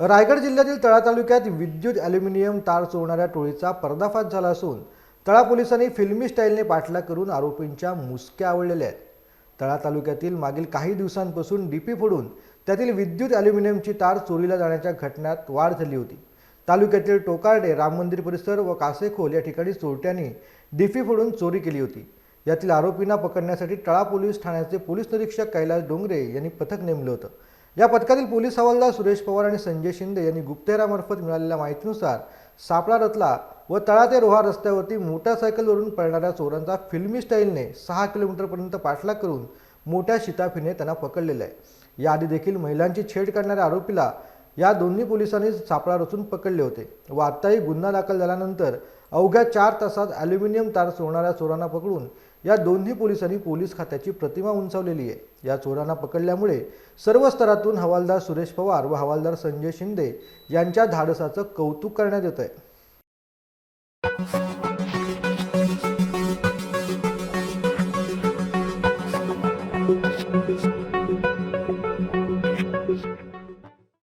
रायगड जिल्ह्यातील तळा तालुक्यात विद्युत ॲल्युमिनियम तार चोरणाऱ्या टोळीचा पर्दाफाश झाला असून तळा पोलिसांनी फिल्मी स्टाईलने पाठलाग करून आरोपींच्या मुसक्या आवळलेल्या आहेत. तळा तालुक्यातील मागील काही दिवसांपासून डीपी फोडून त्यातील विद्युत ॲल्युमिनियमची तार चोरीला जाण्याच्या घटनात वाढ झाली होती. तालुक्यातील टोकार्डे राम मंदिर परिसर व कासेखोल या ठिकाणी चोरट्यांनी डीपी फोडून चोरी केली होती. यातील आरोपींना पकडण्यासाठी तळा पोलीस ठाण्याचे पोलीस निरीक्षक कैलास डोंगरे यांनी पथक नेमलं होतं. या पथकातील पोलीस हवालदार सुरेश पवार आणि संजय शिंदे यांनी गुप्तहेरामार्फत मिळालेल्या माहितीनुसार सापळा रचला व तळा ते रोहा रस्त्यावरती मोटारसायकलवरून पळणाऱ्या चोरांचा फिल्मी स्टाईलने सहा किलोमीटरपर्यंत पाठलाग करून मोठ्या शिताफीने त्यांना पकडलेलं आहे. याआधी देखील महिलांची छेड काढणाऱ्या आरोपीला या दोन्ही पोलिसांनी सापळा रचून पकडले होते व आत्ताही गुन्हा दाखल झाल्यानंतर अवघ्या चार तासात ॲल्युमिनियम तार चोरणाऱ्या चोरांना पकडून या दोन्ही पोलिसांनी पोलीस खात्याची प्रतिमा उंचावलेली आहे या चोरांना पकडल्यामुळे सर्व स्तरातून हवालदार सुरेश पवार व हवालदार संजय शिंदे यांच्या धाडसाचं कौतुक करण्यात येत आहे